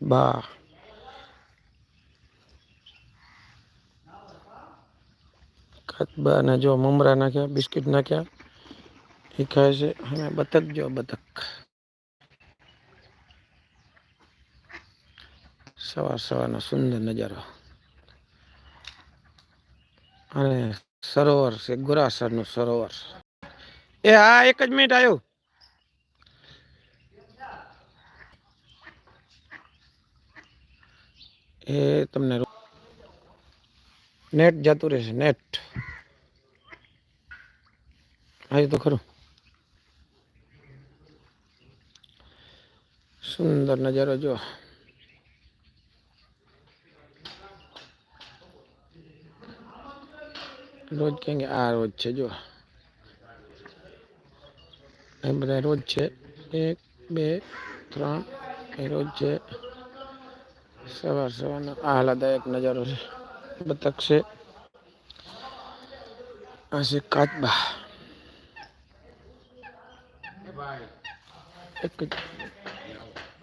બા કાચબા જો મમરા નાખ્યા, બિસ્કિટ નાખ્યા, એ ખાય છે અને બતક જો બતક. સવાર સવારનો સુંદર નજારો. અને સરોવર છે, ગુરાસરનું સરોવર. એ હા, એક જ મિનિટ આવ્યો એ તમને નેટ જતું રહેશે, નેટ. આવ્યું તો ખરું. સુંદર નજારો જો રોજ કેમ કે આ રોજ છે જો એ બધા રોજ છે. એક, બે, ત્રણ, એ રોજ છે. સવાર સવારનો આહલાદાયક નજારો છે. બતક છે આ છે કાચબા. એક જ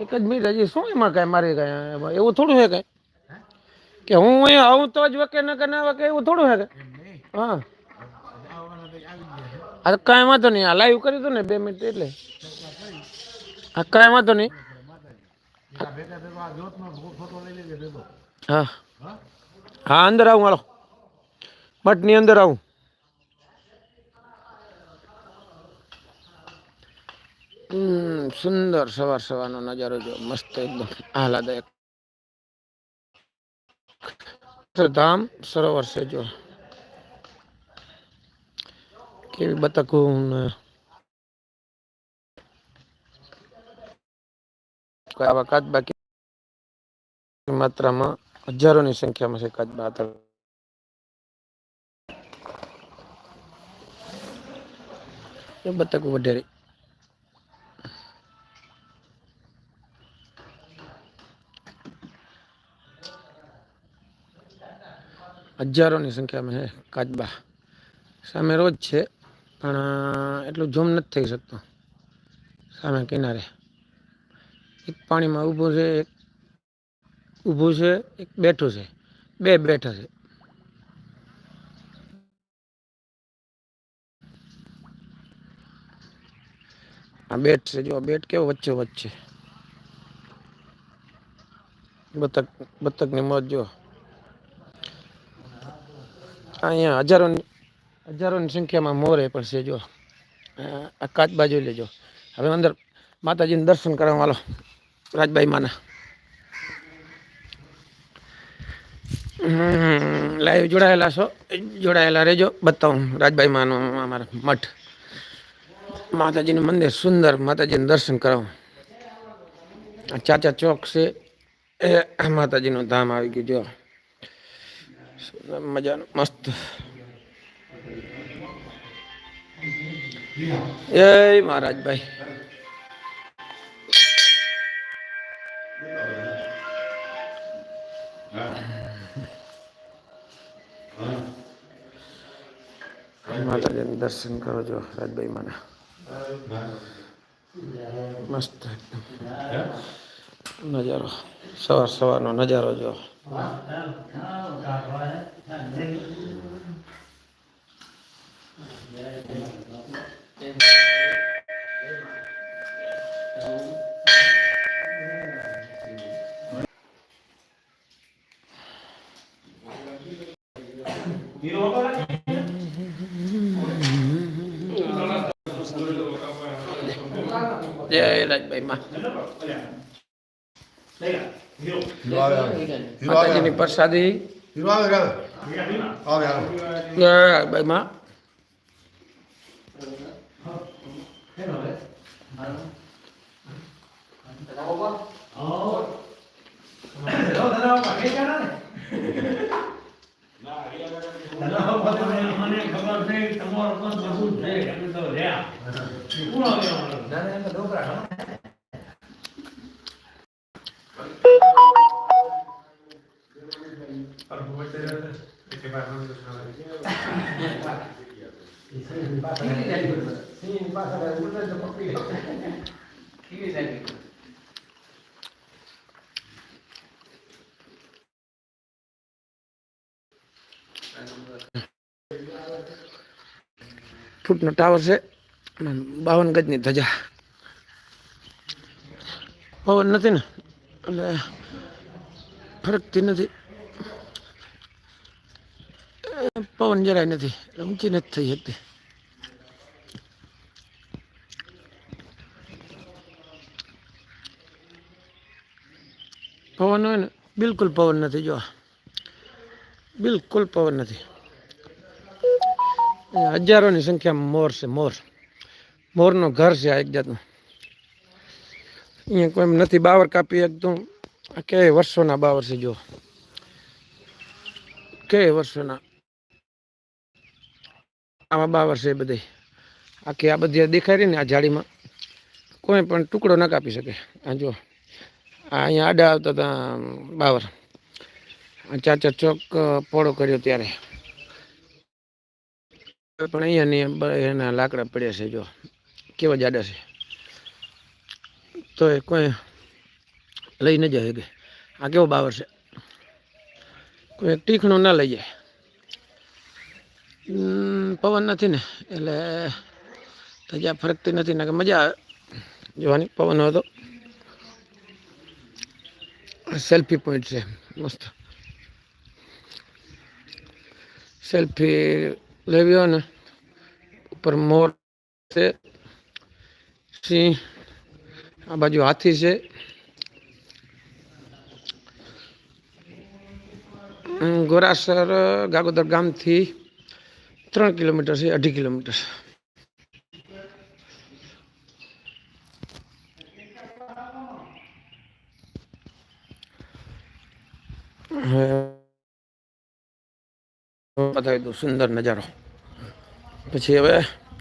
એક જ મિનિટ હજી શું એમાં કાંઈ મારે કાંઈ એવું થોડું છે કાંઈ? કે હું અહીંયા આવું તો જ વકે ન કે ના વકે એવું થોડું છે કાંઈ? હા. આ કાંઈ વાંધો નહીં, આ લાઈવ કરી દો ને બે મિનિટ એટલે. આ કાંઈ વાંધો નહીં. હા. હા? અંદર આવું હાલો. મઠની અંદર આવું. સુંદર સવાર સવારનો નજારો જો મસ્ત એકદમ આહલાદાયક. ધામ સરોવર છે જો. કેવી બતકો ને આવા કાચબા કે માત્રામાં હજારોની સંખ્યામાં છે કાચબા હતા એ બતકો વઢેરે હજારોની સંખ્યામાં છે કાચબા સામે રોજ છે પણ અ, એટલું ઝૂમ નથી થઈ શકતું સામે કિનારે એક પાણીમાં ઊભું છે, એક ઊભું છે, એક બેઠું છે. બે બેઠા છે. આ બેટ છે, જો બેટ કેવો વચ્ચે વચ્ચે બતક, બતકની મોત જો. અહીંયા હજારો, હજારોની સંખ્યામાં મોરે પણ છે, જો. આ કાચ બાજુ લેજો. હવે અંદર માતાજીને દર્શન કરવા વાલો રાજબાઈ માના લાઈવ જોડાયેલા છો? જોડાયેલા રહેજો. બતાવું. રાજબાઈ માનો, અમારા મઠ. માતાજીનું મંદિર સુંદર, માતાજીનું દર્શન કરાવું. આ ચાચા ચોક છે. એ માતાજીનું ધામ આવી ગયું, જો. સુંદર મજાનું, મસ્ત. જય મહારાજભાઈ દર્શન કરો જો રાજભાઈ માના મસ્ત એકદમ નજારો સવાર સવારનો નજારો જો જય રાજભાઈ માં હીરો આવે આવે હીરો આવે માતાજીની પ્રસાદી હીરો આવે મને ખબર છે તમારો પણ બધું છે? અમે તો રહ્યા. કોણ આવ્યો ફૂટનો ટાવર છે અને બાવન ગજની ધજા. પવન નથી ને? એટલે ફરકતી નથી. એ પવન જરાય નથી. એટલે ઊંચી નથી થઈ શકતી. પવન હોય ને બિલકુલ પવન નથી જો. બિલકુલ પવન નથી. અહીંયા હજારોની સંખ્યામાં મોર છે, મોર. મોરનું ઘર છે આ એક જાતનું. અહીંયા કોઈ નથી બાવર કાપી એકદમ કેય વર્ષોના બાવર છે જો કે વર્ષોના. આવા બાવર છે બધે. આખી આ બધી દેખાય રહી ને આ જાળીમાં કોઈ પણ ટુકડો ના કાપી શકે. આ જો આ અહીંયા આડા આવતા હતા બાવર ચાચર ચોક પોળો કર્યો ત્યારે. પણ અહીંયા ને અહીંયા બ- એના લાકડા પડ્યા છે જો. કેવા જાડા છે. તો એ કોઈ લઈ ન જાય કે આ કેવો બાવર છે? કોઈ ટીખણું ના લઈ જાય. પવન નથી ને, એટલે તજા ફરકતી નથી ને કે મજા આવે. જોવાની પવન હતો સેલ્ફી પોઈન્ટ છે, મસ્ત. સેલ્ફી લેવી હોય ને ઉપર મોર છે. સિંહ આ બાજુ હાથી છે. હમ, ગોરાસર ગાગોદર ગામથી ત્રણ કિલોમીટર છે અઢી કિલોમીટર હવે બતાવી દઉં સુંદર નજારો. પછી હવે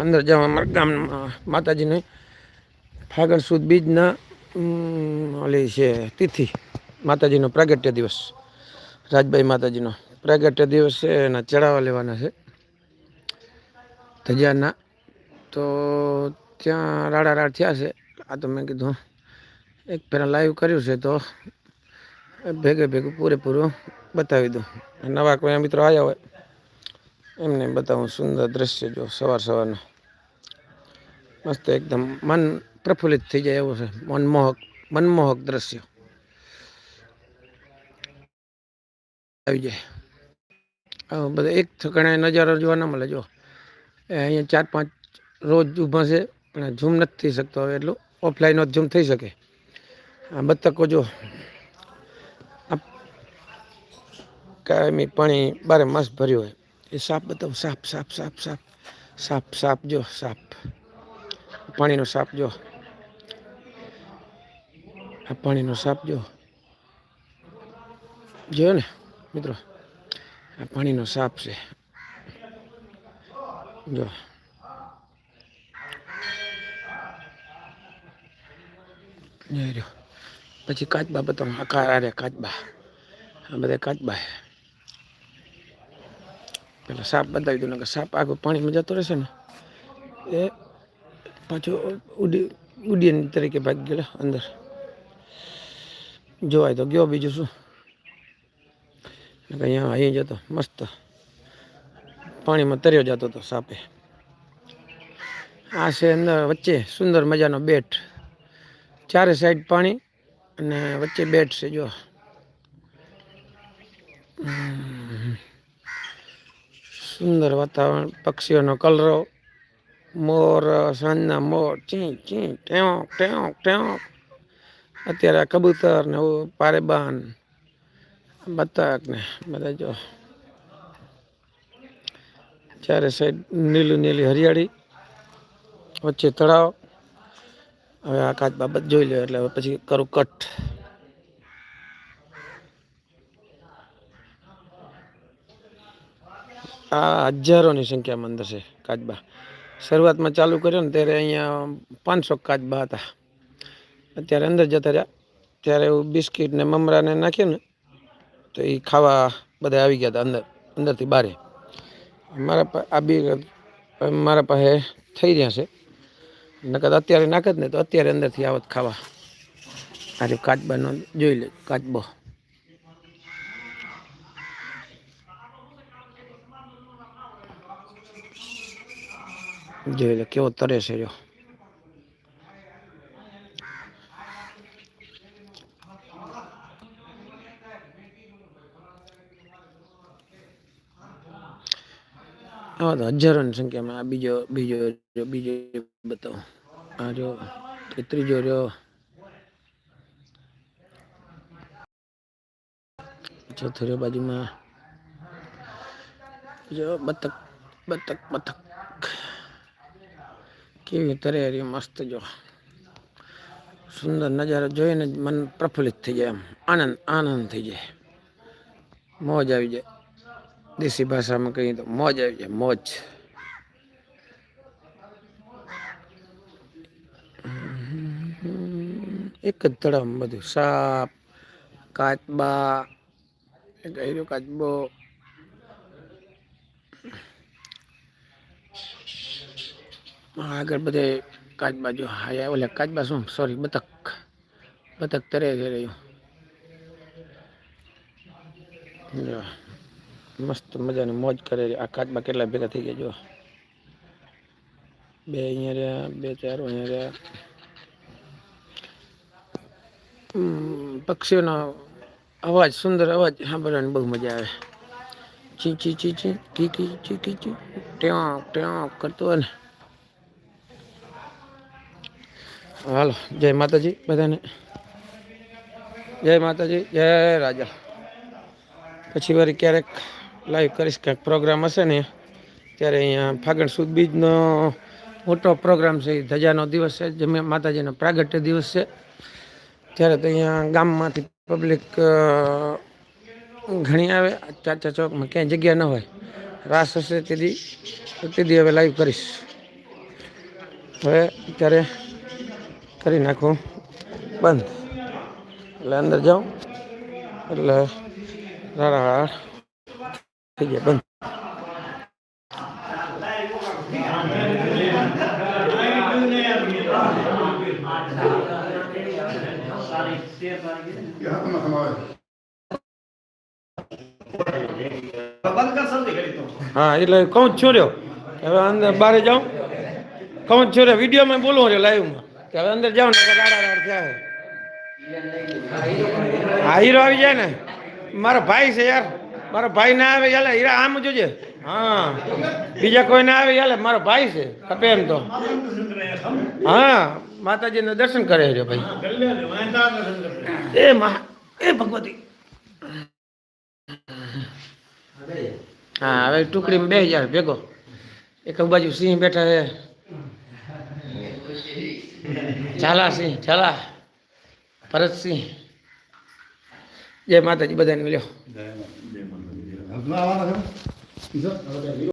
અંદર જવા અમારા ગામમાં માતાજીને ફાગણ સુદ બીજના ઓલી છે તિથિ, માતાજીનો પ્રાગટ્ય દિવસ. રાજભાઈ માતાજીનો પ્રાગટ્ય દિવસ છે, એના ચડાવવા લેવાના છે. ધજાના. તો ત્યાં રાડા રાડ થયા છે. આ તો મેં કીધું, એક પહેલાં લાઈવ કર્યું છે તો ભેગે ભેગું પૂરેપૂરું બતાવી દઉં. નવા કોઈ મિત્રો આવ્યા હોય એમને બતાવું સુંદર દ્રશ્ય જો સવાર સવારનું. મસ્ત એકદમ મન પ્રફુલ્લિત થઈ જાય એવું છે. મનમોહક મનમોહક દ્રશ્ય. આવી જાય. બધા એક ઠેકાણે નજારો જોવા ના મળે જો અહીંયા ચાર પાંચ રોજ ઊભા છે, પણ ઝૂમ નથી થઈ શકતો હવે એટલું. ઓફલાઈન જ ઝૂમ થઈ શકે. આ બતકો જો. કાયમી પાણી બારે માસ ભર્યું હોય. એ સાપ બતાવો, સાપ સાપ સાપ સાપ. સાપ સાપ જો, સાપ. પાણીનો સાપ જો. આ પાણીનો સાપ જો. જોયો ને, મિત્રો? આ પાણીનો સાપ છે. જો. પછી કાચબા બતાવો, આ કા કાચબા. આ બધા કાચબા પેલા સાપ બતાવી દઉં કે સાપ આગળ પાણીમાં જતો રહેશે ને, એ પાછો ઉડી ઉડીયન તરીકે ભાગી ગયેલો અંદર. જોવાય તો ગયો બીજું શું? અહીંયા અહીં જતો, મસ્ત. પાણીમાં તર્યો જતો હતો સાપે. આ છે અંદર વચ્ચે સુંદર મજાનો બેટ. ચારે સાઈડ પાણી અને વચ્ચે બેટ છે, જો. હમ. સુંદર વાતાવરણ, પક્ષીઓનો કલરો, મોર, સાંજના મોર, ચી ચી ટેવ ટેવ ટેવ અત્યારે આ કબૂતર ને પારેબાન, બતક ને બધા જો. ચારે સાઈડ નીલું નીલી હરિયાળી, વચ્ચે તળાવ. હવે આકાશ બાબત જોઈ લો એટલે પછી કરું કટ આ હજારોની સંખ્યામાં અંદર છે કાચબા. શરૂઆતમાં ચાલુ કર્યો ને ત્યારે અહીંયા પાંચસો કાચબા હતા. અત્યારે અંદર જતા રહ્યા. ત્યારે એવું બિસ્કિટ ને મમરાને નાખ્યું ને, તો એ ખાવા બધા આવી ગયા હતા અંદર, અંદરથી બારે. મારા આ બી મારા પાસે થઈ રહ્યા છે. નકદ અત્યારે નાખે જ ને તો અત્યારે અંદરથી આવત ખાવા. આજે કાચબાનો, જોઈ લે, કાચબો. જોઈ લે કેવો તરે છે જો આવા તો હજારોની સંખ્યામાં આ બીજો બીજો બીજો બતાવો આ જો ત્રીજો રહ્યો ચોથો બાજુમાં જો બતક બતક બતક કેવી તરે રહી મસ્ત જો સુંદર નજારો જોઈને જ મન પ્રફુલ્લિત થઈ જાય આમ આનંદ આનંદ થઈ જાય મોજ આવી જાય દેશી ભાષામાં કહીએ તો મોજ આવી જાય મોજ એક જ તળાવ બધું સાપ કાચબા એક હીરો કાચબો આગળ બધે કાચબા જો, હા ઓલા કાચબા શું? સોરી બતક. બતક તરે જઈ રહ્યું. મસ્ત મજાની મોજ કરે છે. આ કાચબા કેટલા ભેગા થઈ ગયા, જો. બે અહીંયા રહ્યા, બે ચાર અહીંયા રહ્યા. પક્ષીઓનો અવાજ, સુંદર અવાજ સાંભળવાની બહુ મજા આવે. ચી ચી ચી ચી કી કી ચી કી ચી ટ્યાંક ટ્યાંક કરતો હોય ને. હાલો, જય માતાજી બધાને. જય માતાજી, જય રાજા. પછી વળી ક્યારેક લાઈવ કરીશ, ક્યાંક પ્રોગ્રામ હશે ને, ત્યારે અહીંયા ફાગણ સુદ બીજનો મોટો પ્રોગ્રામ છે ધજાનો દિવસ છે, જમે માતાજીનો પ્રાગટ્ય દિવસ છે. ત્યારે તો અહીંયા ગામમાંથી પબ્લિક ઘણી આવે, ચાચા ચોકમાં ક્યાંય જગ્યા ન હોય. રાસ હશે તેથી તેથી હવે લાઈવ કરીશ. હવે અત્યારે કરી નાખું. બંધ. એટલે અંદર જાઉં એટલે રાડા થઈ જાય બંધ. હાથમાં સમાવે હા, એટલે કહું જ છું રહ્યો કે હવે અંદર બહાર જાઉં કહું જ છું રહ્યો વિડીયોમાં બોલું રહ્યો લાઈવમાં કે હવે અંદર જાઉં ને તો રાડા રાડ થયા હા હીરો આવી જાય ને. મારો ભાઈ છે યાર. મારો ભાઈ ના આવે યાર, હીરા આમ જોજે હા. બીજા કોઈ ના આવે યાર, મારો ભાઈ છે. ખપે એમ તો. હા. માતાજીને દર્શન કરે છે ભાઈ. એ મા એ ભગવતી. હા, હવે ટુકડીમાં બે હજાર ભેગો. એક બાજુ સિંહ બેઠા છે. ઝાલા સિંહ ઝાલા. ભરતસિંહ જય માતાજી બધાને મળ્યો.